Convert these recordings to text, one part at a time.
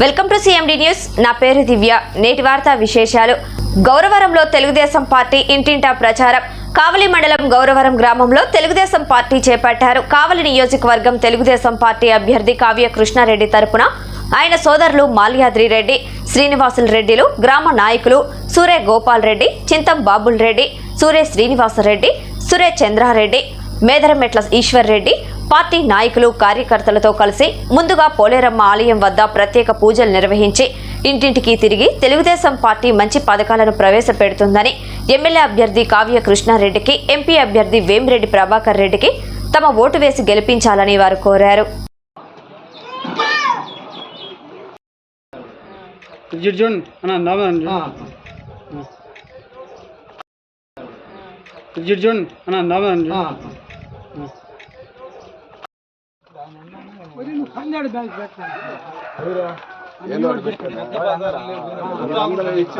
Welcome to CMD news నా పేరు దివ్య. నేటి వార్తా విశేషాలు. గౌరవరంలో తెలుగుదేశం పార్టీ ఇంటింటా ప్రచారం. కావలి మండలం గౌరవరం గ్రామంలో తెలుగుదేశం పార్టీ చేపట్టారు. కావలి నియోజకవర్గం తెలుగుదేశం పార్టీ అభ్యర్థి కావ్య కృష్ణారెడ్డి తరపున ఆయన సోదరులు మాల్యాద్రి రెడ్డి శ్రీనివాసుల రెడ్డిలు గ్రామ నాయకులు సూర్య గోపాల్ రెడ్డి చింతం బాబుల్ రెడ్డి సూర్య శ్రీనివాసరెడ్డి సూర్య చంద్రారెడ్డి మేదరమెట్ల ఈశ్వర్ రెడ్డి పార్టీ నాయకులు కార్యకర్తలతో కలిసి ముందుగా పోలేరమ్మ ఆలయం వద్ద ప్రత్యేక పూజలు నిర్వహించి ఇంటింటికి తిరిగి తెలుగుదేశం పార్టీ మంచి పథకాలను ప్రవేశపెడుతుందని ఎమ్మెల్యే అభ్యర్థి కావ్య కృష్ణారెడ్డికి ఎంపీ అభ్యర్థి వేమిరెడ్డి ప్రభాకర్ రెడ్డికి తమ ఓటు వేసి గెలిపించాలని వారు కోరారు. అన్న నవ్వండి ఇటు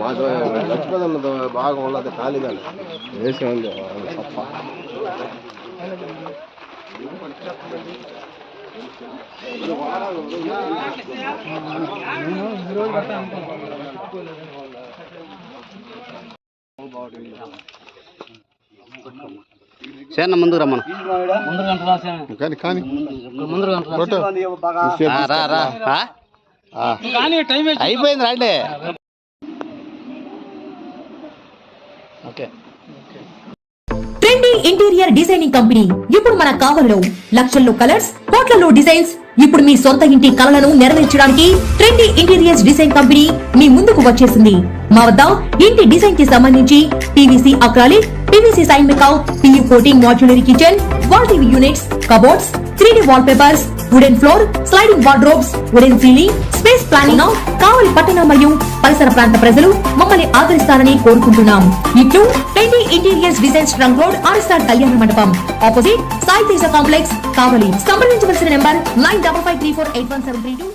మాకు లక్ష్మీదన్న బాగా ఉన్నది ఖాళీగానే వేసి ఉంది సేన ముందుకు రమ్మను. కానీ కానీ. రా, రా రా. ఆ? అయిపోయింది రాండి okay. Trendy interior designing company ఇప్పుడు మన కావలిలో లక్షల్లో కలర్స్ కోట్లలో డిజైన్స్. ఇప్పుడు మీ సొంత ఇంటి కలలను నెరవేర్చడానికి ట్రెండీ ఇంటీరియర్స్ డిజైన్ కంపెనీ మీ ముందుకు వచ్చేసింది. మా వద్ద ఇంటి డిజైన్కి సంబంధించి? PVC acrylic PVC sign మేకౌట్ PU coating modular kitchen wall TV units cupboards three D wallpapers wooden floor sliding wardrobes wooden ceiling space planning Kavali పట్టణ మరియు పరిసర ప్రాంత ప్రజలు మమ్మల్ని ఆదరిస్తారని కోరుకుంటున్నాం. ఇట్లు twenty interiors designs trunk road RSR Kalyana Mandapam. Opposite Sai Teja complex Kavali. సంప్రదించవలసిన number nine double five three four eight one seven three two